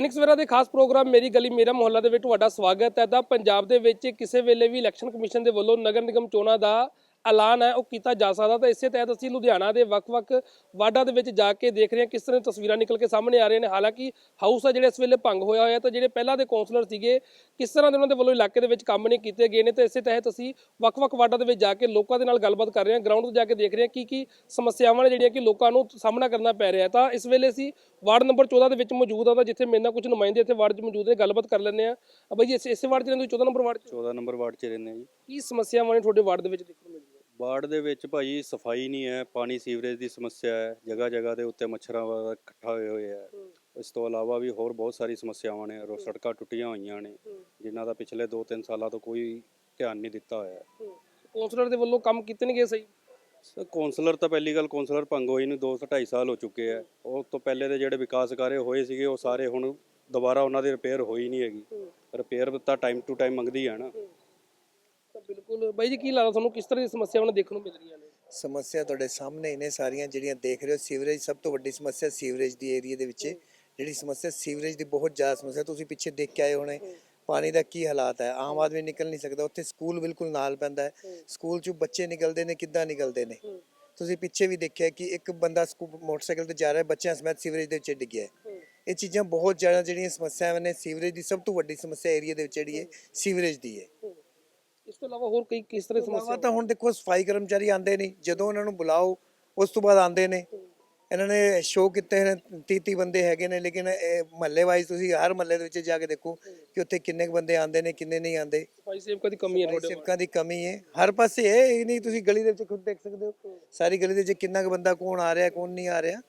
ਦੈਨਿਕ ਸਵੇਰਾ ਦੇ ਖਾਸ ਪ੍ਰੋਗਰਾਮ ਮੇਰੀ ਗਲੀ ਮੇਰਾ ਮੁਹੱਲਾ ਦੇ ਵਿੱਚ ਤੁਹਾਡਾ ਸਵਾਗਤ ਹੈ। ਤਾਂ ਪੰਜਾਬ ਦੇ ਵਿੱਚ ਕਿਸੇ ਵੇਲੇ ਵੀ ਇਲੈਕਸ਼ਨ ਕਮਿਸ਼ਨ ਦੇ ਵੱਲੋਂ ਨਗਰ ਨਿਗਮ ਚੋਣਾਂ ਦਾ ਐਲਾਨ ਹੈ ਉਹ ਕੀਤਾ ਜਾ ਸਕਦਾ ਤਾਂ ਇਸੇ ਤਹਿਤ ਅਸੀਂ ਲੁਧਿਆਣਾ ਦੇ ਵੱਖ-ਵੱਖ ਵਾਰਡਾਂ ਦੇ ਵਿੱਚ ਜਾ ਕੇ ਦੇਖ ਰਹੇ ਹਾਂ ਕਿਸ ਤਰ੍ਹਾਂ ਤਸਵੀਰਾਂ ਨਿਕਲ ਕੇ ਸਾਹਮਣੇ ਆ ਰਹੀਆਂ ਨੇ। ਹਾਲਾਂਕਿ ਹਾਊਸ ਆ ਜਿਹੜੇ ਇਸ ਵੇਲੇ ਭੰਗ ਹੋਇਆ ਹੋਇਆ ਤਾਂ ਜਿਹੜੇ ਪਹਿਲਾਂ ਦੇ ਕੌਂਸਲਰ ਸੀਗੇ ਕਿਸ ਤਰ੍ਹਾਂ ਦੇ ਉਹਨਾਂ ਦੇ ਵੱਲੋਂ ਇਲਾਕੇ ਦੇ ਵਿੱਚ ਕੰਮ ਨਹੀਂ ਕੀਤੇ ਗਏ ਨੇ ਤਾਂ ਇਸੇ ਤਹਿਤ ਅਸੀਂ ਵੱਖ-ਵੱਖ ਵਾਰਡਾਂ ਦੇ ਵਿੱਚ ਜਾ ਕੇ ਲੋਕਾਂ ਦੇ ਨਾਲ ਗੱਲਬਾਤ ਕਰ ਰਹੇ ਹਾਂ। ਗਰਾਊਂਡ ਤੇ ਜਾ ਕੇ ਦੇਖ ਰਹੇ ਹਾਂ ਕੀ ਕੀ ਸਮੱਸਿਆਵਾਂ ਨੇ ਜਿਹੜੀਆਂ ਕਿ ਲੋਕਾਂ ਨੂੰ ਸਾਹਮਣਾ ਕਰਨਾ ਪੈ ਰਿਹਾ ਤਾਂ ਇਸ ਵੇਲੇ ਅਸੀਂ ਵਾਰਡ ਨੰਬਰ 14 ਦੇ ਵਿੱਚ ਮੌਜੂਦ ਆ ਤਾਂ ਜਿੱਥੇ ਮੇਰੇ ਨਾਲ ਕੁਝ ਨੁਮਾਇੰਦੇ ਇੱਥੇ ਵਾਰਡ 'ਚ ਮੌਜੂਦ ਨੇ ਗੱਲਬਾਤ ਕਰ ਲੈਂਦੇ ਆ ਆ ਬਾਈ ਜੀ ਇਸ- ਵਾਰਡ 'ਚ ਰਹਿੰਦੇ ਹੋ 14 ਨੰਬਰ ਵਾਰਡ 'ਚ? 14 ਨੰਬਰ ਵਾਰਡ 'ਚ ਰਹਿੰਦੇ ਹਾਂ ਜੀ। ਕੀ ਸਮੱਸਿਆਵਾਂ ਨੇ ਤੁਹਾਡੇ ਵਾਰਡ ਦੇ ਵਿੱਚ ਦੇਖਣ ਨੂੰ ਵਾਰਡ ਦੇ ਵਿੱਚ ਭਾਜੀ ਸਫ਼ਾਈ ਨਹੀਂ ਹੈ ਪਾਣੀ ਸੀਵਰੇਜ ਦੀ ਸਮੱਸਿਆ ਹੈ ਜਗ੍ਹਾ ਜਗ੍ਹਾ ਦੇ ਉੱਤੇ ਮੱਛਰਾਂ ਵਗੈਰਾ ਇਕੱਠਾ ਹੋਏ ਹੋਏ ਹੈ। ਇਸ ਤੋਂ ਇਲਾਵਾ ਵੀ ਹੋਰ ਬਹੁਤ ਸਾਰੀ ਸਮੱਸਿਆਵਾਂ ਨੇ ਰੋ ਸੜਕਾਂ ਟੁੱਟੀਆਂ ਹੋਈਆਂ ਨੇ ਜਿਨ੍ਹਾਂ ਦਾ ਪਿਛਲੇ 2-3 ਸਾਲਾਂ ਤੋਂ ਕੋਈ ਧਿਆਨ ਨਹੀਂ ਦਿੱਤਾ ਹੋਇਆ ਹੈ। ਕੌਂਸਲਰ ਦੇ ਵੱਲੋਂ ਕੰਮ ਕੀਤੇ ਨਹੀਂ ਗਏ ਸਹੀ? ਸਰ ਕੌਂਸਲਰ ਤਾਂ ਪਹਿਲੀ ਗੱਲ ਕੌਂਸਲਰ ਭੰਗ ਹੋਈ ਨੂੰ 2 ਤੋਂ 2.5 ਸਾਲ ਹੋ ਚੁੱਕੇ ਆ ਉਹ ਤੋਂ ਪਹਿਲੇ ਦੇ ਜਿਹੜੇ ਵਿਕਾਸ ਕਾਰਜ ਹੋਏ ਸੀਗੇ ਉਹ ਸਾਰੇ ਹੁਣ ਦੁਬਾਰਾ ਉਹਨਾਂ ਦੀ ਰਿਪੇਅਰ ਹੋਈ ਨਹੀਂ ਹੈਗੀ। ਰਿਪੇਅਰ ਤਾਂ ਟਾਈਮ ਟੂ ਟਾਈਮ ਮੰਗਦੀ ਹੈ ਨਾ। ਬਿਲਕੁਲ। ਬਾਈ ਜੀ ਕੀ ਲੱਗਦਾ ਤੁਹਾਨੂੰ ਕਿਸ ਤਰ੍ਹਾਂ ਦੀ ਸਮੱਸਿਆਵਾਂ ਦੇਖਣ ਨੂੰ ਮਿਲ ਰਹੀਆਂ ਨੇ? ਸਮੱਸਿਆ ਤੁਹਾਡੇ ਸਾਹਮਣੇ ਨੇ ਸਾਰੀਆਂ ਜਿਹੜੀਆਂ ਦੇਖ ਰਹੇ ਹੋ। ਸੀਵਰੇਜ ਸਭ ਤੋਂ ਵੱਡੀ ਸਮੱਸਿਆ ਸੀਵਰੇਜ ਦੀ ਏਰੀਆ ਦੇ ਵਿੱਚ। ਜਿਹੜੀ ਸਮੱਸਿਆ ਸੀਵਰੇਜ ਦੀ ਬਹੁਤ ਜ਼ਿਆਦਾ ਸਮੱਸਿਆ ਤੁਸੀਂ ਪਿੱਛੇ ਦੇਖ ਕੇ ਆਏ ਹੋਣੇ। ਪਾਣੀ ਦਾ ਕੀ ਹਾਲਾਤ ਹੈ? ਆਮ ਆਦਮੀ ਨਿਕਲ ਨਹੀਂ ਸਕਦਾ। ਉੱਥੇ ਸਕੂਲ ਬਿਲਕੁਲ ਨਾਲ ਪੈਂਦਾ ਹੈ। ਸਕੂਲ ਚੋਂ ਬੱਚੇ ਨਿਕਲਦੇ ਨੇ ਕਿੱਦਾਂ ਨਿਕਲਦੇ ਨੇ? ਤੁਸੀਂ ਪਿੱਛੇ ਵੀ ਦੇਖਿਆ ਕਿ ਇੱਕ ਬੰਦਾ ਮੋਟਰਸਾਈਕਲ ਤੇ ਜਾ ਰਿਹਾ ਬੱਚਿਆਂ ਸਮੇਤ ਸੀਵਰੇਜ ਦੇ ਵਿੱਚ ਡਿੱਗਿਆ ਇਹ ਚੀਜ਼ਾਂ ਬਹੁਤ ਜ਼ਿਆਦਾ ਜਿਹੜੀਆਂ ਸਮੱਸਿਆਵਾਂ ਨੇ। ਸੀਵਰੇਜ ਦੀ ਸਭ ਤੋਂ ਵੱਡੀ ਸਮੱਸਿਆ ਏਰੀਆ ਦੇ ਵਿੱਚ ਜਿਹੜੀ ਹੈ ਸੀਵਰੇਜ ਦੀ ਹੈ। ਇਸ ਤੋਂ ਇਲਾਵਾ ਹੋਰ ਕਈ ਕਿਸ ਤਰ੍ਹਾਂ ਦੀ ਸਮੱਸਿਆ ਤਾਂ ਹੁਣ ਦੇਖੋ ਸਫ਼ਾਈ ਕਰਮਚਾਰੀ ਆਂਦੇ ਨਹੀਂ। ਜਦੋਂ ਉਹਨਾਂ ਨੂੰ ਬੁਲਾਓ ਉਸ ਤੋਂ ਬਾਅਦ ਆਂਦੇ ਨੇ। ਇਹਨਾਂ ਨੇ ਸ਼ੋਅ ਕੀਤੇ ਨੇ 30 30 ਬੰਦੇ ਹੈਗੇ ਨੇ ਲੇਕਿਨ ਮਹੱਲੇ ਵਾਈਜ਼ ਤੁਸੀਂ ਹਰ ਮਹੱਲੇ ਦੇ ਵਿੱਚ ਜਾ ਕੇ ਦੇਖੋ ਕਿ ਉੱਥੇ ਕਿੰਨੇ ਕੁ ਬੰਦੇ ਆਂਦੇ ਨੇ ਕਿੰਨੇ ਨਹੀਂ ਆਂਦੇ ਸਫ਼ਾਈ ਸੇਵਕਾਂ ਦੀ ਕਮੀ ਹੈ ਤੁਹਾਡੇ ਸਿਵਕਾਂ ਦੀ ਕਮੀ ਹੈ। ਹਰ ਪਾਸੇ ਹੈ ਇਹ ਨਹੀਂ ਤੁਸੀਂ ਗਲੀ ਦੇ ਵਿੱਚ ਖੁਦ ਦੇਖ ਸਕਦੇ ਹੋ। ਸਾਰੀ ਗਲੀ ਦੇ ਵਿੱਚ ਕਿੰਨਾ ਕੁ ਬੰਦਾ ਕੌਣ ਆ ਰਿਹਾ ਕੌਣ ਨਹੀਂ ਆ ਰਿਹਾ।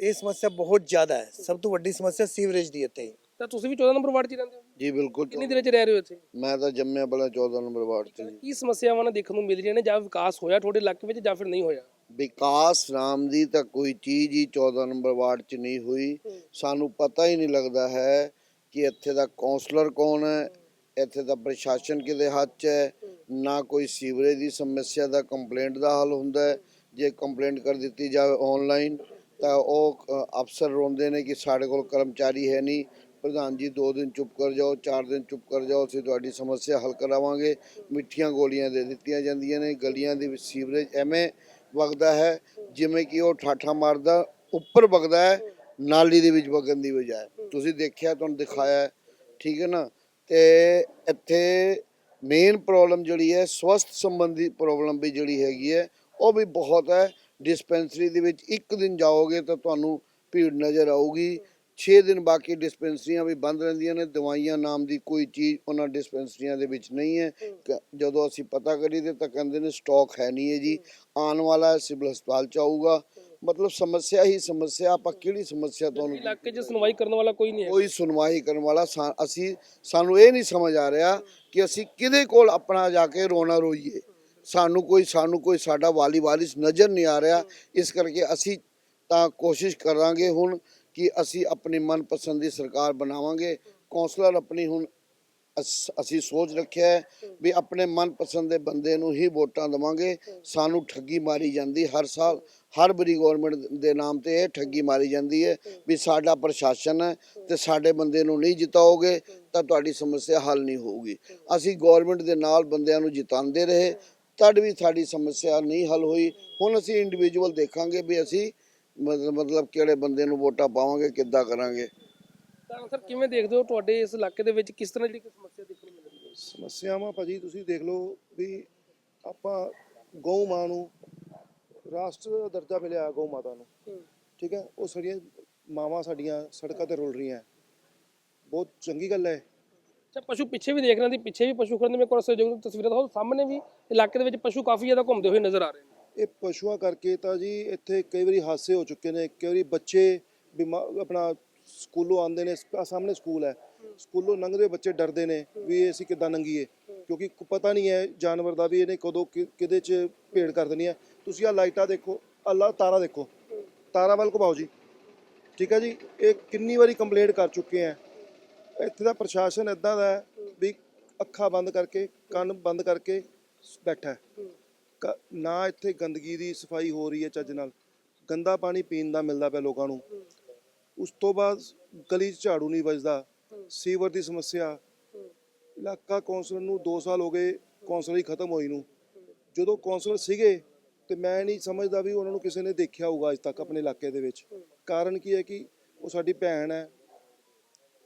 ਇਹ ਸਮੱਸਿਆ ਬਹੁਤ ਜ਼ਿਆਦਾ ਹੈ। ਸਭ ਤੋਂ ਵੱਡੀ ਸਮੱਸਿਆ ਸੀਵਰੇਜ ਦੀ ਇੱਥੇ। ਤਾਂ ਤੁਸੀਂ ਵੀ 14 ਨੰਬਰ ਵਾਰਡ 'ਚ ਰਹਿੰਦੇ ਹੋ? ਜੀ ਬਿਲਕੁਲ ਕਿੰਨੀ ਦੇਰ 'ਚ ਰਹਿ ਰਹੇ ਹੋ ਇੱਥੇ? ਮੈਂ ਤਾਂ ਜੰਮਿਆ ਬਲਾ 14 ਨੰਬਰ ਵਾਰਡ ਜੀ। ਕੀ ਸਮੱਸਿਆਵਾਂ ਨੇ ਦੇਖਣ ਨੂੰ ਮਿਲ ਰਹੀਆਂ ਨੇ ਜਾਂ ਵਿਕਾਸ ਹੋਇਆ ਤੁਹਾਡੇ ਇਲਾਕੇ ਵਿੱਚ ਜਾਂ ਫਿਰ ਨਹੀਂ ਹੋਇਆ? ਵਿਕਾਸ ਨਾਮ ਦੀ ਤਾਂ ਕੋਈ ਚੀਜ਼ ਹੀ 14 ਨੰਬਰ ਵਾਰਡ 'ਚ ਨਹੀਂ ਹੋਈ। ਸਾਨੂੰ ਪਤਾ ਹੀ ਨਹੀਂ ਲੱਗਦਾ ਹੈ ਕਿ ਇੱਥੇ ਦਾ ਕਾਉਂਸਲਰ ਕੌਣ ਹੈ ਇੱਥੇ ਦਾ ਪ੍ਰਸ਼ਾਸਨ ਕਿਹਦੇ ਹੱਥ 'ਚ ਹੈ ਨਾ ਕੋਈ ਸੀਵਰੇਜ ਦੀ ਸਮੱਸਿਆ ਦਾ ਕੰਪਲੇਂਟ ਦਾ ਹੱਲ ਹੁੰਦਾ ਹੈ। ਜੇ ਕੰਪਲੇਂਟ ਕਰ ਦਿੱਤੀ ਜਾਵੇ ਆਨਲਾਈਨ ਤਾਂ ਉਹ ਅਫਸਰ ਰੋਂਦੇ ਨੇ ਕਿ ਸਾਡੇ ਕੋਲ ਕਰਮਚਾਰੀ ਹੈ ਨਹੀਂ ਪ੍ਰਧਾਨ ਜੀ 2 ਦਿਨ ਚੁੱਪ ਕਰ ਜਾਓ 4 ਦਿਨ ਚੁੱਪ ਕਰ ਜਾਓ, ਅਸੀਂ ਤੁਹਾਡੀ ਸਮੱਸਿਆ ਹੱਲ ਕਰਾਵਾਂਗੇ। ਮਿੱਠੀਆਂ ਗੋਲੀਆਂ ਦੇ ਦਿੱਤੀਆਂ ਜਾਂਦੀਆਂ ਨੇ, ਗਲੀਆਂ ਦੇ ਵਿੱਚ ਸੀਵਰੇਜ ਐਵੇਂ ਵਗਦਾ ਹੈ, ਜਿਵੇਂ ਕਿ ਉਹ ਠਾਠਾ ਮਾਰਦਾ, ਉੱਪਰ ਵਗਦਾ ਹੈ, ਨਾਲੀ ਦੇ ਵਿੱਚ ਵਗਣ ਦੀ ਬਜਾਏ। ਤੁਸੀਂ ਦੇਖਿਆ, ਤੁਹਾਨੂੰ ਦਿਖਾਇਆ, ਠੀਕ ਹੈ ਨਾ? ਤੇ ਇੱਥੇ ਮੇਨ ਪ੍ਰੋਬਲਮ ਜਿਹੜੀ ਹੈ, ਸਵਸਥ ਸੰਬੰਧੀ ਪ੍ਰੋਬਲਮ ਵੀ ਜਿਹੜੀ ਹੈਗੀ ਹੈ, ਉਹ ਵੀ ਬਹੁਤ ਹੈ। ਡਿਸਪੈਂਸਰੀ ਦੇ ਵਿੱਚ ਇੱਕ ਦਿਨ ਜਾਓਗੇ ਤਾਂ ਤੁਹਾਨੂੰ ਭੀੜ ਨਜ਼ਰ ਆਊਗੀ। 6 ਦਿਨ ਬਾਕੀ ਡਿਸਪੈਂਸਰੀਆਂ ਵੀ ਬੰਦ ਰਹਿੰਦੀਆਂ ਨੇ ਦਵਾਈਆਂ ਨਾਮ ਦੀ ਕੋਈ ਚੀਜ਼ ਉਹਨਾਂ ਡਿਸਪੈਂਸਰੀਆਂ ਦੇ ਵਿੱਚ ਨਹੀਂ ਹੈ। ਜਦੋਂ ਅਸੀਂ ਪਤਾ ਕਰੀਏ ਤਾਂ ਕਹਿੰਦੇ ਨੇ ਸਟਾਕ ਹੈ ਨਹੀਂ ਹੈ ਜੀ। ਆਉਣ ਵਾਲਾ ਸਿਵਲ ਹਸਪਤਾਲ ਚ ਆਊਗਾ। ਮਤਲਬ ਸਮੱਸਿਆ ਹੀ ਸਮੱਸਿਆ ਆਪਾਂ ਕਿਹੜੀ ਸਮੱਸਿਆ ਤੁਹਾਨੂੰ ਇਲਾਕੇ 'ਚ ਸੁਣਵਾਈ ਕਰਨ ਵਾਲਾ ਕੋਈ ਨਹੀਂ ਹੈ ਕੋਈ ਸੁਣਵਾਈ ਕਰਨ ਵਾਲਾ ਅਸੀਂ ਸਾਨੂੰ ਇਹ ਨਹੀਂ ਸਮਝ ਆ ਰਿਹਾ ਕਿ ਅਸੀਂ ਕਿਹਦੇ ਕੋਲ ਆਪਣਾ ਜਾ ਕੇ ਰੋਣਾ ਰੋਈਏ। ਸਾਨੂੰ ਕੋਈ ਸਾਨੂੰ ਕੋਈ ਸਾਡਾ ਵਾਲੀ ਵਾਰਿਸ ਨਜ਼ਰ ਨਹੀਂ ਆ ਰਿਹਾ। ਇਸ ਕਰਕੇ ਅਸੀਂ ਤਾਂ ਕੋਸ਼ਿਸ਼ ਕਰਾਂਗੇ ਹੁਣ ਕਿ ਅਸੀਂ ਆਪਣੀ ਮਨਪਸੰਦ ਦੀ ਸਰਕਾਰ ਬਣਾਵਾਂਗੇ। ਕੌਂਸਲਰ ਆਪਣੀ ਹੁਣ ਅਸ- ਅਸੀਂ ਸੋਚ ਰੱਖਿਆ ਹੈ ਵੀ ਆਪਣੇ ਮਨਪਸੰਦ ਦੇ ਬੰਦੇ ਨੂੰ ਹੀ ਵੋਟਾਂ ਦੇਵਾਂਗੇ। ਸਾਨੂੰ ਠੱਗੀ ਮਾਰੀ ਜਾਂਦੀ ਹਰ ਸਾਲ, ਹਰ ਬੜੀ ਗਵਰਨਮੈਂਟ ਦੇ ਨਾਮ ਤੇ ਇਹ ਠੱਗੀ ਮਾਰੀ ਜਾਂਦੀ ਹੈ ਵੀ ਸਾਡਾ ਪ੍ਰਸ਼ਾਸਨ ਹੈ ਤੇ ਸਾਡੇ ਬੰਦੇ ਨੂੰ ਨਹੀਂ ਜਿਤਾਓਗੇ ਤਾਂ ਤੁਹਾਡੀ ਸਮੱਸਿਆ ਹੱਲ ਨਹੀਂ ਹੋਊਗੀ। ਅਸੀਂ ਗਵਰਨਮੈਂਟ ਦੇ ਨਾਲ ਬੰਦਿਆਂ ਨੂੰ ਜਿਤਾਉਂਦੇ ਰਹੇ। ਤਦ ਵੀ ਸਾਡੀ ਸਮੱਸਿਆ ਨਹੀਂ ਹੱਲ ਹੋਈ। ਹੁਣ ਅਸੀਂ ਇੰਡੀਵਿਜੂਅਲ ਦੇਖਾਂਗੇ ਵੀ ਅਸੀਂ ਮਤਲਬ ਮਤਲਬ ਕਿਹੜੇ ਬੰਦੇ ਨੂੰ ਵੋਟਾਂ ਪਾਵਾਂਗੇ ਕਿੱਦਾਂ ਕਰਾਂਗੇ? ਤਾਂ ਸਰ ਕਿਵੇਂ ਦੇਖਦੇ ਹੋ ਤੁਹਾਡੇ ਇਸ ਇਲਾਕੇ ਦੇ ਵਿੱਚ ਕਿਸ ਤਰ੍ਹਾਂ ਜਿਹੜੀ ਕੋਈ ਸਮੱਸਿਆ ਦੇਖਣ ਨੂੰ ਮਿਲ ਰਹੀ ਹੈ? ਸਮੱਸਿਆਵਾਂ ਭਾਜੀ ਤੁਸੀਂ ਦੇਖ ਲਓ ਵੀ ਆਪਾਂ ਗਊ ਮਾਂ ਨੂੰ ਰਾਸ਼ਟਰ ਦਾ ਦਰਜਾ ਮਿਲਿਆ ਗਊ ਮਾਤਾ ਨੂੰ। ਠੀਕ ਹੈ? ਉਹ ਸਾਡੀਆਂ ਮਾਵਾਂ ਸਾਡੀਆਂ ਸੜਕਾਂ ਤੇ ਰੁਲ ਰਹੀਆਂ। ਬਹੁਤ ਚੰਗੀ ਗੱਲ ਹੈ। ਅੱਛਾ ਪਸ਼ੂ ਪਿੱਛੇ ਵੀ ਦੇਖ ਰਹੇ ਸੀ ਪਿੱਛੇ ਵੀ ਪਸ਼ੂ ਖੜਨ ਦੇ ਮੇਰੇ ਕੋਲ ਸਹਿਯੋਗ ਤਸਵੀਰਾਂ ਦਿਖਾਓ। ਸਾਹਮਣੇ ਵੀ ਇਲਾਕੇ ਦੇ ਵਿੱਚ ਪਸ਼ੂ ਕਾਫੀ ਜ਼ਿਆਦਾ ਘੁੰਮਦੇ ਹੋਏ ਨਜ਼ਰ ਆ ਰਹੇ ਨੇ। ਇਹ ਪਸ਼ੂਆਂ ਕਰਕੇ ਤਾਂ ਜੀ ਇੱਥੇ ਕਈ ਵਾਰੀ ਹਾਦਸੇ ਹੋ ਚੁੱਕੇ ਨੇ, ਕਈ ਵਾਰੀ ਬੱਚੇ ਬਿਮਾਰ ਆਪਣਾ ਸਕੂਲੋਂ ਆਉਂਦੇ ਨੇ ਆਹ ਸਾਹਮਣੇ ਸਕੂਲ ਹੈ। ਸਕੂਲੋਂ ਲੰਘਦੇ ਬੱਚੇ ਡਰਦੇ ਨੇ ਵੀ ਇਹ ਅਸੀਂ ਕਿੱਦਾਂ ਲੰਘੀਏ, ਕਿਉਂਕਿ ਪਤਾ ਨਹੀਂ ਹੈ ਜਾਨਵਰ ਦਾ ਵੀ ਇਹਨੇ ਕਦੋਂ ਕਿ- ਕਿਹਦੇ ਚ ਭੇੜ ਕਰ ਦੇਣੀ ਹੈ। ਤੁਸੀਂ ਆ ਲਾਈਟਾਂ ਦੇਖੋ ਅੱਲਾ ਤਾਰਾ ਦੇਖੋ। ਤਾਰਾ ਵੱਲ ਘੁਮਾਓ ਜੀ। ਠੀਕ ਹੈ ਜੀ? ਇਹ ਕਿੰਨੀ ਵਾਰੀ ਕੰਪਲੇਂਟ ਕਰ ਚੁੱਕੇ ਆ ਇੱਥੇ ਦਾ ਪ੍ਰਸ਼ਾਸਨ ਇਦਾਂ ਦਾ ਹੈ ਵੀ ਅੱਖਾਂ ਬੰਦ ਕਰਕੇ, ਕੰਨ ਬੰਦ ਕਰਕੇ ਬੈਠਾ ਹੈ। ਕ- ਨਾ ਇੱਥੇ ਗੰਦਗੀ ਦੀ ਸਫ਼ਾਈ ਹੋ ਰਹੀ ਹੈ ਚੱਜ ਨਾਲ। ਗੰਦਾ ਪਾਣੀ ਪੀਣ ਦਾ ਮਿਲਦਾ ਪਿਆ ਲੋਕਾਂ ਨੂੰ। ਉਸ ਤੋਂ ਬਾਅਦ ਗਲੀ 'ਚ ਝਾੜੂ ਨਹੀਂ ਵੱਜਦਾ। ਸੀਵਰ ਦੀ ਸਮੱਸਿਆ। ਇਲਾਕਾ ਕੌਂਸਲਰ ਨੂੰ 2 ਸਾਲ ਹੋ ਗਏ ਕੌਂਸਲਰ ਹੀ ਖਤਮ ਹੋਈ ਨੂੰ। ਜਦੋਂ ਕੌਂਸਲਰ ਸੀਗੇ ਤੇ ਮੈਂ ਨਹੀਂ ਸਮਝਦਾ ਵੀ ਉਹਨਾਂ ਨੂੰ ਕਿਸੇ ਨੇ ਦੇਖਿਆ ਹੋਊਗਾ ਅੱਜ ਤੱਕ ਆਪਣੇ ਇਲਾਕੇ ਦੇ ਵਿੱਚ। ਕਾਰਨ ਕੀ ਹੈ ਕਿ ਉਹ ਸਾਡੀ ਭੈਣ ਹੈ।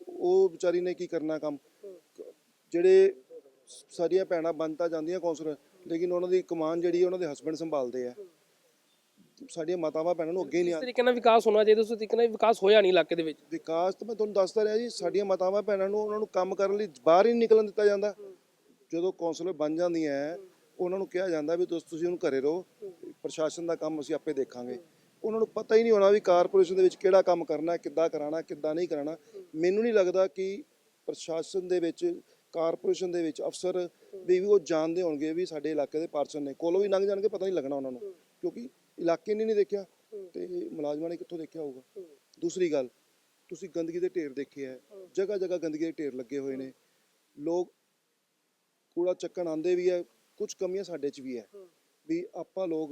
ਉਹ ਵਿਚਾਰੀ ਨੇ ਕੀ ਕਰਨਾ ਕੰਮ? ਜਿਹੜੇ ਸਾਰੀਆਂ ਭੈਣਾਂ ਬਣ ਤਾਂ ਜਾਂਦੀਆਂ ਕੌਂਸਲਰ ਲੇਕਿਨ ਉਹਨਾਂ ਦੀ ਕਮਾਨ ਜਿਹੜੀ ਉਹਨਾਂ ਦੇ ਹਸਬੰਡ ਸੰਭਾਲਦੇ ਆ। ਸਾਡੀਆਂ ਮਾਤਾਵਾਂ ਭੈਣਾਂ ਨੂੰ ਅੱਗੇ ਨਹੀਂ ਇਸ ਆ ਤਰੀਕੇ ਨਾਲ ਵਿਕਾਸ ਹੋਣਾ ਚਾਹੀਦਾ ਉਸ ਤਰੀਕੇ ਨਾਲ ਵਿਕਾਸ ਹੋਇਆ ਨਹੀਂ ਇਲਾਕੇ ਦੇ ਵਿੱਚ। ਵਿਕਾਸ ਤਾਂ ਮੈਂ ਤੁਹਾਨੂੰ ਦੱਸਦਾ ਰਿਹਾ ਜੀ ਸਾਡੀਆਂ ਮਾਤਾਵਾਂ ਭੈਣਾਂ ਨੂੰ ਉਹਨਾਂ ਨੂੰ ਕੰਮ ਕਰਨ ਲਈ ਬਾਹਰ ਹੀ ਨਹੀਂ ਨਿਕਲਣ ਦਿੱਤਾ ਜਾਂਦਾ। ਜਦੋਂ ਕੌਂਸਲਰ ਬਣ ਜਾਂਦੀਆਂ ਹੈ, ਉਹਨਾਂ ਨੂੰ ਕਿਹਾ ਜਾਂਦਾ ਵੀ ਦੋਸਤ ਤੁਸੀਂ ਉਹਨੂੰ ਘਰੇ ਰਹੋ ਪ੍ਰਸ਼ਾਸਨ ਦਾ ਕੰਮ ਅਸੀਂ ਆਪੇ ਦੇਖਾਂਗੇ। ਉਹਨਾਂ ਨੂੰ ਪਤਾ ਹੀ ਨਹੀਂ ਹੋਣਾ ਵੀ ਕਾਰਪੋਰੇਸ਼ਨ ਦੇ ਵਿੱਚ ਕਿਹੜਾ ਕੰਮ ਕਰਨਾ ਹੈ ਕਿੱਦਾਂ ਕਰਾਣਾ ਕਿੱਦਾਂ ਨਹੀਂ ਕਰਾਣਾ ਮੈਨੂੰ ਨਹੀਂ ਲੱਗਦਾ ਕਿ ਪ੍ਰਸ਼ਾਸਨ ਦੇ ਵਿੱਚ ਕਾਰਪੋਰੇਸ਼ਨ ਦੇ ਵਿੱਚ ਅਫਸਰ ਵੀ ਉਹ ਜਾਣਦੇ ਹੋਣਗੇ ਵੀ ਸਾਡੇ ਇਲਾਕੇ ਦੇ ਪਾਰਸਨ ਨੇ। ਕੋਲੋਂ ਵੀ ਲੰਘ ਜਾਣਗੇ, ਪਤਾ ਨਹੀਂ ਲੱਗਣਾ ਉਹਨਾਂ ਨੂੰ। ਕਿਉਂਕਿ ਇਲਾਕੇ ਨੇ ਨਹੀਂ ਦੇਖਿਆ ਤੇ ਮੁਲਾਜ਼ਮਾਂ ਨੇ ਕਿੱਥੋਂ ਦੇਖਿਆ ਹੋਊਗਾ। ਦੂਸਰੀ ਗੱਲ, ਤੁਸੀਂ ਗੰਦਗੀ ਦੇ ਢੇਰ ਦੇਖੇ ਹੈ ਜਗ੍ਹਾ ਜਗ੍ਹਾ ਗੰਦਗੀ ਦੇ ਢੇਰ ਲੱਗੇ ਹੋਏ ਨੇ। ਲੋਕ ਕੂੜਾ ਚੱਕਣ ਆਉਂਦੇ ਵੀ ਹੈ ਕੁਝ ਕਮੀਆਂ ਸਾਡੇ 'ਚ ਵੀ ਹੈ ਵੀ ਆਪਾਂ ਲੋਕ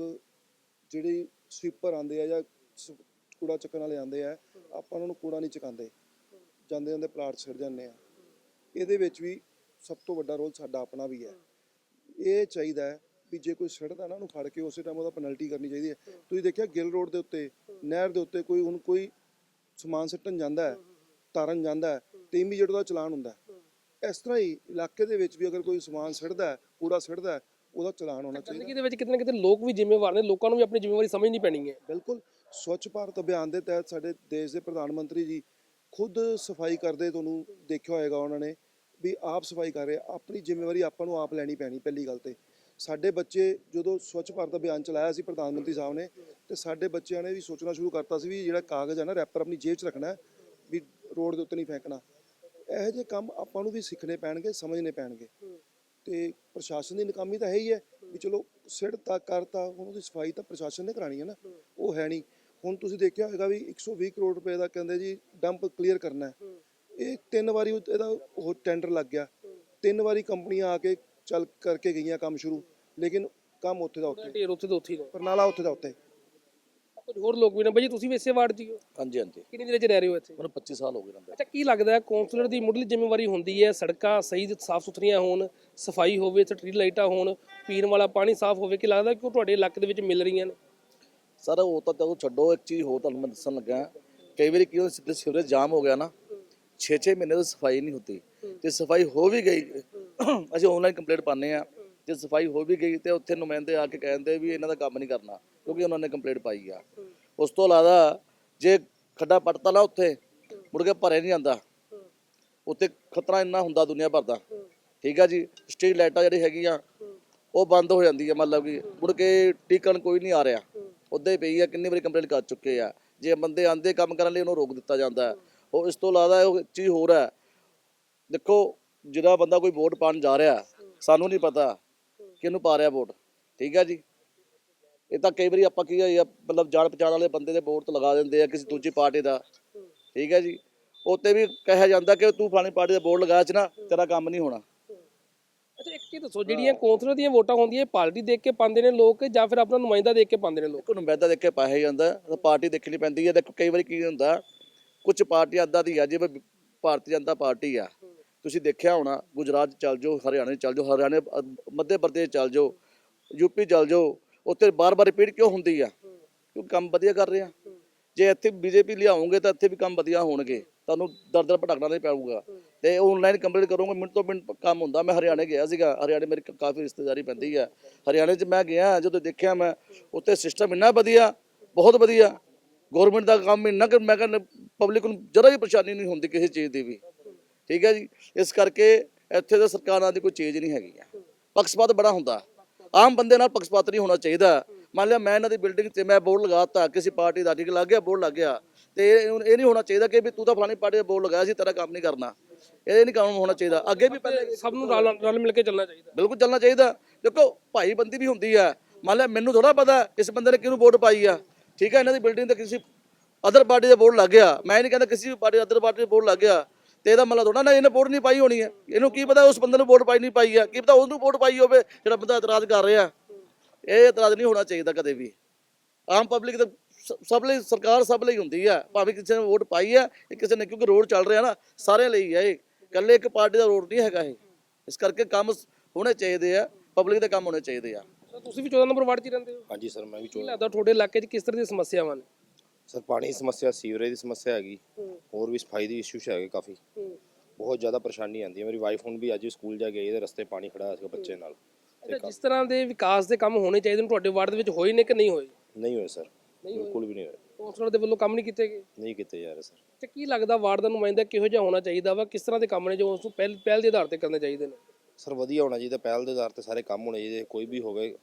ਜਿਹੜੇ ਸਵੀਪਰ ਆਉਂਦੇ ਆ ਜਾਂ ਕੂੜਾ ਚੱਕਣ ਵਾਲੇ ਆਉਂਦੇ ਆ, ਆਪਾਂ ਉਹਨਾਂ ਨੂੰ ਕੂੜਾ ਨਹੀਂ ਚਕਾਉਂਦੇ। ਜਾਂਦੇ ਜਾਂਦੇ ਪਲਾਟ ਸਿਰ ਜਾਂਦੇ ਆ। ਇਹਦੇ ਵਿੱਚ ਵੀ ਸਭ ਤੋਂ ਵੱਡਾ ਰੋਲ ਸਾਡਾ ਆਪਣਾ ਵੀ ਹੈ। ਇਹ ਚਾਹੀਦਾ ਹੈ ਵੀ ਜੇ ਕੋਈ ਸੜਦਾ ਨਾ ਉਹਨੂੰ ਫੜ ਕੇ ਉਸੇ ਟਾਈਮ ਉਹਦਾ ਪੈਨਲਟੀ ਕਰਨੀ ਚਾਹੀਦੀ ਹੈ। ਤੁਸੀਂ ਦੇਖਿਆ ਗਿੱਲ ਰੋਡ ਦੇ ਉੱਤੇ ਨਹਿਰ ਦੇ ਉੱਤੇ ਕੋਈ ਹੁਣ ਕੋਈ ਸਮਾਨ ਸਿੱਟਣ ਜਾਂਦਾ ਹੈ ਤਾਰਨ ਜਾਂਦਾ ਹੈ ਤੇ ਇਮੀਡੀਏਟ ਉਹਦਾ ਚਲਾਨ ਹੁੰਦਾ ਹੈ। ਇਸ ਤਰ੍ਹਾਂ ਹੀ ਇਲਾਕੇ ਦੇ ਵਿੱਚ ਵੀ ਅਗਰ ਕੋਈ ਸਮਾਨ ਸਿੱਟਦਾ ਹੈ ਕੂੜਾ ਸਿੱਟਦਾ ਹੈ ਉਹਦਾ ਚਲਾਨ ਹੋਣਾ ਚਾਹੀਦਾ ਜ਼ਿੰਦਗੀ ਦੇ ਵਿੱਚ ਕਿਤੇ ਨਾ ਕਿਤੇ ਲੋਕ ਵੀ ਜ਼ਿੰਮੇਵਾਰ ਨੇ ਲੋਕਾਂ ਨੂੰ ਵੀ ਆਪਣੀ ਜ਼ਿੰਮੇਵਾਰੀ ਸਮਝਣੀ ਪੈਣੀ ਹੈ। ਬਿਲਕੁਲ ਸਵੱਛ ਭਾਰਤ ਅਭਿਆਨ ਦੇ ਤਹਿਤ ਸਾਡੇ ਦੇਸ਼ ਦੇ ਪ੍ਰਧਾਨ ਮੰਤਰੀ ਜੀ ਖੁਦ ਸਫ਼ਾਈ ਕਰਦੇ ਤੁਹਾਨੂੰ ਦੇਖਿਆ ਹੋਏਗਾ ਉਹਨਾਂ ਨੇ ਵੀ ਆਪ ਸਫ਼ਾਈ ਕਰ ਰਹੇ ਆ। ਆਪਣੀ ਜ਼ਿੰਮੇਵਾਰੀ ਆਪਾਂ ਨੂੰ ਆਪ ਲੈਣੀ ਪੈਣੀ ਪਹਿਲੀ ਗੱਲ ਤੇ। ਸਾਡੇ ਬੱਚੇ ਜਦੋਂ ਸਵੱਛ ਭਾਰਤ ਅਭਿਆਨ ਚਲਾਇਆ ਸੀ ਪ੍ਰਧਾਨ ਮੰਤਰੀ ਸਾਹਿਬ ਨੇ ਤੇ ਸਾਡੇ ਬੱਚਿਆਂ ਨੇ ਵੀ ਸੋਚਣਾ ਸ਼ੁਰੂ ਕਰਤਾ ਸੀ ਵੀ ਜਿਹੜਾ ਕਾਗਜ਼ ਹੈ ਨਾ ਰੈਪਰ ਆਪਣੀ ਜੇਬ 'ਚ ਰੱਖਣਾ ਹੈ, ਵੀ ਰੋਡ ਦੇ ਉੱਤੇ ਨਹੀਂ ਫੇਂਕਣਾ। ਇਹੋ ਜਿਹੇ ਕੰਮ ਆਪਾਂ ਨੂੰ ਵੀ ਸਿੱਖਣੇ ਪੈਣਗੇ ਸਮਝਣੇ ਪੈਣਗੇ। ਤੇ ਪ੍ਰਸ਼ਾਸਨ ਦੀ ਨਾਕਾਮੀ ਤਾਂ ਹੈ ਹੀ ਹੈ ਵੀ ਚਲੋ ਸਿਰ ਸਿੜਤਾ ਕਰਤਾ ਹੁਣ ਉਹਦੀ ਸਫ਼ਾਈ ਤਾਂ ਪ੍ਰਸ਼ਾਸਨ ਨੇ ਕਰਾਣੀ ਹੈ ਨਾ ਉਹ ਹੈ ਨਹੀਂ। ਹੁਣ ਤੁਸੀਂ ਦੇਖਿਆ ਹੋਵੇਗਾ ਵੀ 120 ਕਰੋੜ ਰੁਪਏ ਦਾ ਕਹਿੰਦੇ ਜੀ ਡੰਪ ਕਲੀਅਰ ਕਰਨਾ ਹੈ। ਇਹ ਤਿੰਨ ਵਾਰੀ ਉਹ- ਇਹਦਾ ਉਹ ਟੈਂਡਰ ਲੱਗ ਗਿਆ। ਤਿੰਨ ਵਾਰੀ ਕੰਪਨੀਆਂ ਆ ਕੇ ਚੱਲ ਕਰਕੇ ਗਈਆਂ ਕੰਮ ਸ਼ੁਰੂ ਲੇਕਿਨ ਕੰਮ ਉੱਥੇ ਦਾ ਉੱਥੇ। ਢੇਰ ਉੱਥੇ ਤੋਂ ਉੱਥੇ ਹੀ ਨੇ ਪਰਨਾਲਾ ਉੱਥੇ ਦਾ ਉੱਥੇ। ਕੁਝ ਹੋਰ ਲੋਕ ਵੀ ਨੇ। ਬਾਈ ਤੁਸੀਂ ਵੀ ਇਸੇ ਵਾਰਡ 'ਚ ਹੀ ਹੋ? ਹਾਂਜੀ ਹਾਂਜੀ। ਕਿੰਨੀ ਦੇਰ 'ਚ ਰਹਿ ਰਹੇ ਹੋ ਇੱਥੇ? ਮੈਨੂੰ 25 ਸਾਲ ਹੋ ਗਏ ਰਹਿੰਦੇ ਅੱਛਾ ਕੀ ਲੱਗਦਾ ਹੈ ਕੌਂਸਲਰ ਦੀ ਮੁੱਢਲੀ ਜ਼ਿੰਮੇਵਾਰੀ ਹੁੰਦੀ ਹੈ ਸੜਕਾਂ ਸਹੀ ਸਾਫ਼ ਸੁਥਰੀਆਂ ਹੋਣ ਸਫ਼ਾਈ ਹੋਵੇ ਸਟਰੀਟ ਲਾਈਟਾਂ ਹੋਣ ਪੀਣ ਵਾਲਾ ਪਾਣੀ ਸਾਫ਼ ਹੋਵੇ ਕਿ ਲੱਗਦਾ ਕਿ ਉਹ ਤੁਹਾਡੇ ਇਲਾਕੇ ਦੇ ਵਿੱਚ ਮਿਲ ਰਹੀਆਂ ਨੇ? ਸਰ ਉਹ ਤਾਂ ਚਲੋ ਛੱਡੋ ਇੱਕ ਚੀਜ਼ ਹੋਰ ਤੁਹਾਨੂੰ ਮੈਂ ਦੱਸਣ ਲੱਗਾ ਕਈ ਵਾਰੀ ਕੀ ਹੁੰਦਾ ਸਿੱਧੇ ਸਿਵਰੇਜ ਜਾਮ ਹੋ ਗਿਆ ਨਾ 6-6 ਮਹੀਨੇ ਤੋਂ ਸਫ਼ਾਈ ਨਹੀਂ ਹੁੰਦੀ ਤੇ ਸਫ਼ਾਈ ਹੋ ਵੀ ਗਈ। ਅਸੀਂ ਆਨਲਾਈਨ ਕੰਪਲੀਟ ਪਾਉਂਦੇ ਆ ਜੇ ਸਫ਼ਾਈ ਹੋ ਵੀ ਗਈ ਤੇ ਉੱਥੇ ਨੁਮਾਇੰਦੇ ਆ ਕੇ ਕਹਿੰਦੇ ਵੀ ਇਹਨਾਂ ਦਾ ਕੰਮ ਨਹੀਂ ਕਰਨਾ ਕਿਉਂਕਿ ਉਹਨਾਂ ਨੇ ਕੰਪਲੀਟ ਪਾਈ ਆ। ਉਸ ਤੋਂ ਇਲਾਵਾ ਜੇ ਖੱਡਾ ਪੱਟਤਾ ਨਾ ਉੱਥੇ, ਮੁੜ ਕੇ ਭਰੇ ਨਹੀਂ ਜਾਂਦਾ। ਉੱਥੇ ਖਤਰਾ ਇੰਨਾ ਹੁੰਦਾ ਦੁਨੀਆ ਭਰ ਦਾ। ਠੀਕ ਆ ਜੀ ਸਟਰੀਟ ਲਾਈਟਾਂ ਜਿਹੜੀ ਹੈਗੀਆਂ ਉਹ ਬੰਦ ਹੋ ਜਾਂਦੀ ਹੈ ਮਤਲਬ ਕਿ ਮੁੜ ਕੇ ਟਿਕਣ ਕੋਈ ਨਹੀਂ ਆ ਰਿਹਾ। ਉੱਦਾਂ ਹੀ ਪਈ ਆ, ਕਿੰਨੀ ਵਾਰੀ ਕੰਪਲੇਂਟ ਕਰ ਚੁੱਕੇ ਆ। ਜੇ ਬੰਦੇ ਆਂਦੇ ਕੰਮ ਕਰਨ ਲਈ ਉਹਨੂੰ ਰੋਕ ਦਿੱਤਾ ਜਾਂਦਾ। ਉਹ ਇਸ ਤੋਂ ਇਲਾਵਾ ਉਹ ਚੀਜ਼ ਹੋਰ ਹੈ। ਦੇਖੋ ਜਿਹੜਾ ਬੰਦਾ ਕੋਈ ਵੋਟ ਪਾਣ ਜਾ ਰਿਹਾ ਸਾਨੂੰ ਨਹੀਂ ਪਤਾ ਕਿਹਨੂੰ ਪਾ ਰਿਹਾ ਵੋਟ। ਠੀਕ ਹੈ ਜੀ? ਇਹ ਤਾਂ ਕਈ ਵਾਰੀ ਆਪਾਂ ਕੀ ਆ ਮਤਲਬ ਜਾਣ ਪਛਾਣ ਵਾਲੇ ਬੰਦੇ ਦੇ ਵੋਟ ਤਾਂ ਲਗਾ ਦਿੰਦੇ ਆ ਕਿਸੇ ਦੂਜੀ ਪਾਰਟੀ ਦਾ। ਠੀਕ ਹੈ ਜੀ? ਉੱਤੇ ਵੀ ਕਿਹਾ ਜਾਂਦਾ ਕਿ ਤੂੰ ਫਲਾਣੀ ਪਾਰਟੀ ਦਾ ਵੋਟ ਲਗਾਇਆ ਚ ਨਾ ਤੇਰਾ ਕੰਮ ਨਹੀਂ ਹੋਣਾ। ਅੱਛਾ ਇੱਕ ਚੀਜ਼ ਦੱਸੋ ਜਿਹੜੀਆਂ ਕੌਂਸਲਰ ਦੀਆਂ ਵੋਟਾਂ ਹੁੰਦੀਆਂ ਇਹ ਪਾਰਟੀ ਦੇਖ ਕੇ ਪਾਉਂਦੇ ਨੇ ਲੋਕ ਜਾਂ ਫਿਰ ਆਪਣਾ ਨੁਮਾਇੰਦਾ ਦੇਖ ਕੇ ਪਾਉਂਦੇ ਨੇ ਲੋਕ? ਨੁਮਾਇੰਦਾ ਦੇਖ ਕੇ ਪਾਇਆ ਜਾਂਦਾ ਪਾਰਟੀ ਦੇਖਣੀ ਪੈਂਦੀ ਹੈ। ਦੇਖੋ ਕਈ ਵਾਰੀ ਕੀ ਹੁੰਦਾ ਕੁਝ ਪਾਰਟੀਆਂ ਅੱਦਾ ਦੀ ਆ, ਜਿਵੇਂ ਭਾਰਤੀ ਜਨਤਾ ਪਾਰਟੀ ਆ। ਤੁਸੀਂ ਦੇਖਿਆ ਹੋਣਾ, ਗੁਜਰਾਤ ਚੱਲ ਜਾਓ, ਹਰਿਆਣੇ ਚੱਲ ਜਾਓ, ਹਰਿਆਣੇ ਮੱਧ ਪ੍ਰਦੇਸ਼ ਚੱਲ ਜਾਓ, ਯੂਪੀ ਚੱਲ ਜਾਓ, ਉੱਥੇ ਬਾਰ-ਬਾਰ ਰਿਪੀਟ ਕਿਉਂ ਹੁੰਦੀ ਆ? ਕਿਉਂਕਿ ਕੰਮ ਵਧੀਆ ਕਰ ਰਹੇ ਆ? ਜੇ ਇੱਥੇ ਬੀਜੇਪੀ ਲਿਆਉਂਗੇ ਤਾਂ ਇੱਥੇ ਵੀ ਕੰਮ ਵਧੀਆ ਹੋਣਗੇ। ਤੁਹਾਨੂੰ ਦਰ ਦਰ ਭਟਕਣਾ ਨਹੀਂ ਪਊਗਾ। ਤੇ ਆਨਲਾਈਨ ਕੰਪਲੀਟ ਕਰੋਗੇ, ਮਿੰਟ ਤੋਂ ਮਿੰਟ ਕੰਮ ਹੁੰਦਾ। ਮੈਂ ਹਰਿਆਣੇ ਗਿਆ ਸੀਗਾ। ਹਰਿਆਣੇ ਮੇਰੀ ਕਾਫੀ ਰਿਸ਼ਤੇਦਾਰੀ ਪੈਂਦੀ ਹੈ ਹਰਿਆਣੇ 'ਚ ਮੈਂ ਗਿਆ, ਜਦੋਂ ਦੇਖਿਆ ਮੈਂ, ਉੱਥੇ ਸਿਸਟਮ ਇੰਨਾ ਵਧੀਆ, ਬਹੁਤ ਵਧੀਆ। ਗਵਰਨਮੈਂਟ ਦਾ ਕੰਮ ਇੰਨਾ ਕਿ ਮੈਂ ਕਹਿੰਦਾ ਪਬਲਿਕ ਨੂੰ ਜਰਾ ਵੀ ਪਰੇਸ਼ਾਨੀ ਨਹੀਂ ਹੁੰਦੀ ਕਿਸੇ ਚੀਜ਼ ਦੀ ਵੀ। ਠੀਕ ਹੈ ਜੀ? ਇਸ ਕਰਕੇ ਇੱਥੇ ਤਾਂ ਸਰਕਾਰਾਂ ਦੀ ਕੋਈ ਚੀਜ਼ ਨਹੀਂ ਹੈਗੀ ਆ। ਪੱਖਪਾਤ ਬੜਾ ਹੁੰਦਾ। ਆਮ ਬੰਦੇ ਨਾਲ ਪੱਖਪਾਤ ਨਹੀਂ ਹੋਣਾ ਚਾਹੀਦਾ। ਮੰਨ ਲਿਆ ਮੈਂ ਇਹਨਾਂ ਦੀ ਬਿਲਡਿੰਗ ਤੇ ਮੈਂ ਬੋਰਡ ਲਗਾਤਾ ਕਿਸੇ ਪਾਰਟੀ ਦਾ ਠੀਕ ਲੱਗ ਗਿਆ ਬੋਰਡ ਲੱਗ ਗਿਆ। ਤੇ ਇਹ ਇਹ ਨਹੀਂ ਹੋਣਾ ਚਾਹੀਦਾ ਕਿ ਵੀ ਤੂੰ ਤਾਂ ਫਲਾਣੀ ਪਾਰਟੀ ਦਾ ਬੋਰਡ ਲਗਾਇਆ ਸੀ ਤੇਰਾ ਕੰਮ ਨਹੀਂ ਕਰਨਾ। ਇਹ ਨਹੀਂ ਕੰਮ ਹੋਣਾ ਚਾਹੀਦਾ। ਅੱਗੇ ਵੀ ਪਹਿਲੇ ਸਭ ਨੂੰ ਰਲ ਰਲ ਮਿਲ ਕੇ ਚੱਲਣਾ ਚਾਹੀਦਾ। ਬਿਲਕੁਲ ਚੱਲਣਾ ਚਾਹੀਦਾ। ਦੇਖੋ ਭਾਈ ਬੰਦੀ ਵੀ ਹੁੰਦੀ ਆ। ਮੰਨ ਲਿਆ ਮੈਨੂੰ ਥੋੜਾ ਪਤਾ ਇਸ ਬੰਦੇ ਨੇ ਕਿਹਨੂੰ ਵੋਟ ਪਾਈ ਆ। ਠੀਕ ਹੈ ਇਹਨਾਂ ਦੀ ਬਿਲਡਿੰਗ ਤੇ ਕਿਸੇ ਅਦਰ ਪਾਰਟੀ ਦਾ ਬੋਰਡ ਲੱਗ ਗਿਆ। ਮੈਂ ਨਹੀਂ ਕਹਿੰਦਾ ਕਿਸੇ ਵੀ ਪਾਰਟੀ ਅਦਰ ਪਾਰਟੀ ਦਾ ਬੋਰਡ ਲੱਗ ਗਿਆ। ਤੇ ਇਹਦਾ ਮਤਲਬ ਥੋੜਾ ਨਾ ਇਹਨੇ ਵੋਟ ਨਹੀਂ ਪਾਈ ਹੋਣੀ ਹੈ। ਇਹਨੂੰ ਕੀ ਪਤਾ ਉਸ ਬੰਦੇ ਨੂੰ ਵੋਟ ਪਾਈ ਨਹੀਂ ਪਾਈ ਆ ਕੀ ਪਤਾ ਉਹਨੂੰ ਵੋਟ ਪਾਈ ਹੋਵੇ, ਜਿਹੜਾ ਬੰਦਾ ਇਤਰਾਜ਼ ਕਰ ਰਿਹਾ। ਇਹ ਇਤਰਾਜ਼ ਨਹੀਂ ਹੋਣਾ ਚਾਹੀਦਾ ਕਦੇ ਵੀ। ਆਮ ਪਬਲਿਕ ਤਾਂ ਸਭ ਲਈ, ਸਰਕਾਰ ਸਭ ਲਈ ਹੁੰਦੀ ਹੈ। ਭਾਵੇਂ ਕਿਸੇ ਨੇ ਵੋਟ ਪਾਈ ਹੈ, ਇਹ ਕਿਸੇ ਨੇ, ਕਿਉਂਕਿ ਰੋਡ ਚੱਲ ਰਿਹਾ ਨਾ, ਸਾਰਿਆਂ ਲਈ ਹੈ ਇਹ। ਇਕੱਲੇ ਇੱਕ ਪਾਰਟੀ ਦਾ ਰੋਡ ਨਹੀਂ ਹੈਗਾ ਇਹ। ਇਸ ਕਰਕੇ ਕੰਮ ਹੋਣੇ ਚਾਹੀਦੇ ਆ ਪਬਲਿਕ ਦੇ ਕੰਮ ਹੋਣੇ ਚਾਹੀਦੇ ਆ। ਤਾਂ ਤੁਸੀਂ ਵੀ 14 ਨੰਬਰ ਵਾਰਡ 'ਚ ਹੀ ਰਹਿੰਦੇ ਹੋ? ਹਾਂਜੀ ਸਰ ਮੈਂ ਵੀ ਕੀ ਚੋ ਲੱਗਦਾ ਤੁਹਾਡੇ ਇਲਾਕੇ 'ਚ ਕਿਸ ਤਰ੍ਹਾਂ ਦੀਆਂ ਸਮੱਸਿਆਵਾਂ ਨੇ? ਸਰ ਪਾਣੀ ਦੀ ਸਮੱਸਿਆ ਸੀਵਰੇਜ ਦੀ ਸਮੱਸਿਆ ਹੈਗੀ। ਹੋਰ ਵੀ ਸਫ਼ਾਈ ਦੀ ਇਸ਼ੂਸ ਹੈਗੇ ਕਾਫੀ। ਬਹੁਤ ਜ਼ਿਆਦਾ ਪਰੇਸ਼ਾਨੀ ਆਉਂਦੀ ਹੈ। ਮੇਰੀ ਵਾਈਫ ਹੁਣ ਵੀ ਅੱਜ ਹੀ ਸਕੂਲ ਜਾ ਕੇ ਆਈ ਇਹਦੇ ਰਸਤੇ ਪਾਣੀ ਖੜਾ ਸੀਗਾ ਬੱਚੇ ਨਾਲ। ਅੱਛਾ ਜਿਸ ਤਰ੍ਹਾਂ ਦੇ ਵਿਕਾਸ ਦੇ ਕੰਮ ਹੋਣੇ ਚਾਹੀਦੇ ਨੇ ਤੁਹਾਡੇ ਵਾਰਡ ਦੇ ਵਿੱਚ ਹੋਏ ਨੇ ਕਿ ਨਹੀਂ ਹੋਏ? ਨਹੀਂ ਹੋਏ ਸਰ। ਬਿਲਕੁਲ ਵੀ ਨਹੀਂ ਹੋਏ। ਕੌਂਸਲਰ ਦੇ ਵੱਲੋਂ ਕੰਮ ਨਹੀਂ ਕੀਤੇ ਗਏ? ਨਹੀਂ ਕੀਤੇ ਰਹੇ ਸਰ। ਤੇ ਕੀ ਲੱਗਦਾ ਵਾਰਡ ਦਾ ਨੁਮਾਇੰਦਾ ਕਿਹੋ ਜਿਹਾ ਹੋਣਾ ਚਾਹੀਦਾ ਵਾ? ਕਿਸ ਤਰ੍ਹਾਂ ਦੇ ਕੰਮ ਨੇ ਜੋ ਉਸ ਨੂੰ ਪਹਿਲ ਪਹਿਲ ਦੇ ਆਧਾਰ ਤੇ ਕਰਨੇ ਚਾਹੀਦੇ ਨੇ? ਸਰ ਵਧੀਆ ਹੋਣਾ ਚਾਹੀਦਾ। ਪਹਿਲ ਦੇ ਆਧਾਰ ਤੇ ਸਾਰੇ ਕੰਮ ਹੋਣੇ ਚਾਹੀਦੇ। ਕੋਈ ਵੀ ਹੋਵੇ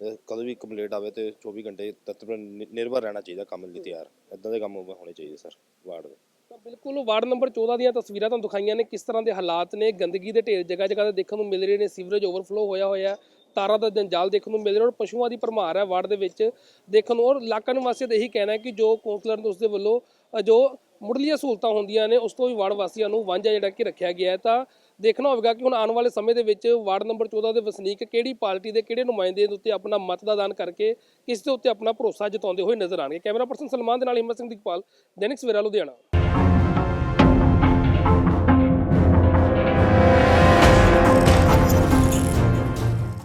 ਕਦੋਂ ਵੀ ਕੰਪਲੀਟ ਆਵੇ ਤੇ 24 ਘੰਟੇ ਤਤਪਰ ਨਿਰਭਰ ਰਹਿਣਾ ਚਾਹੀਦਾ ਕੰਮ ਲਈ ਤਿਆਰ। ਇਦਾਂ ਦੇ ਕੰਮ ਹੋਣੇ ਚਾਹੀਦੇ ਸਰ ਵਾਰਡ ਦੇ। ਤਾਂ ਬਿਲਕੁਲ ਵਾਰਡ ਨੰਬਰ 14 ਦੀਆਂ ਤਸਵੀਰਾਂ ਤੁਹਾਨੂੰ ਦਿਖਾਈਆਂ ਨੇ ਕਿਸ ਤਰ੍ਹਾਂ ਦੇ ਹਾਲਾਤ ਨੇ ਗੰਦਗੀ ਦੇ ਢੇਰ ਜਗ੍ਹਾ ਜਗ੍ਹਾ ਤੇ ਦੇਖਣ ਨੂੰ ਮਿਲ ਰਹੇ ਨੇ ਸੀਵਰੇਜ ਓਵਰਫਲੋ ਹੋਇਆ ਹੋਇਆ ਤਾਰਾਂ ਦਾ ਜੰਜਾਲ ਦੇਖਣ ਨੂੰ ਮਿਲ ਰਿਹਾ ਔਰ ਪਸ਼ੂਆਂ ਦੀ ਭਰਮਾਰ ਹੈ ਵਾਰਡ ਦੇ ਵਿੱਚ ਦੇਖਣ ਨੂੰ ਔਰ ਇਲਾਕਾ ਨਿਵਾਸੀਆਂ ਦਾ ਇਹੀ ਕਹਿਣਾ ਹੈ ਕਿ ਜੋ ਕੌਂਸਲਰ ਨੇ ਉਸ ਦੇ ਵੱਲੋਂ ਜੋ ਮੁੱਢਲੀਆਂ ਸਹੂਲਤਾਂ ਹੁੰਦੀਆਂ ਨੇ ਉਸ ਤੋਂ ਵੀ ਵਾਰਡ ਵਾਸੀਆਂ ਨੂੰ ਵਾਂਝਾ ਜਿਹੜਾ ਕਿ ਰੱਖਿਆ ਗਿਆ ਹੈ ਤਾਂ ਦੇਖਣਾ ਹੋਵੇਗਾ ਕਿ ਹੁਣ ਆਉਣ ਵਾਲੇ ਸਮੇਂ ਦੇ ਵਿੱਚ ਵਾਰਡ ਨੰਬਰ 14 ਦੇ ਵਸਨੀਕ ਕਿਹੜੀ ਪਾਰਟੀ ਦੇ ਕਿਹੜੇ ਨੁਮਾਇੰਦੇ ਦੇ ਉੱਤੇ ਆਪਣਾ ਮਤ ਦਾ ਦਾਨ ਕਰਕੇ ਕਿਸ ਦੇ ਉੱਤੇ ਆਪਣਾ ਭਰੋਸਾ ਜਤਾਉਂਦੇ ਹੋਏ ਨਜ਼ਰ ਆਣਗੇ ਕੈਮਰਾ ਪਰਸਨ ਸਲਮਾਨ ਦੇ ਨਾਲ ਹਿੰਮਤ ਸਿੰਘ ਦੀਪਾਲ, ਦੈਨਿਕ ਸਵੇਰਾ ਲੁਧਿਆਣਾ।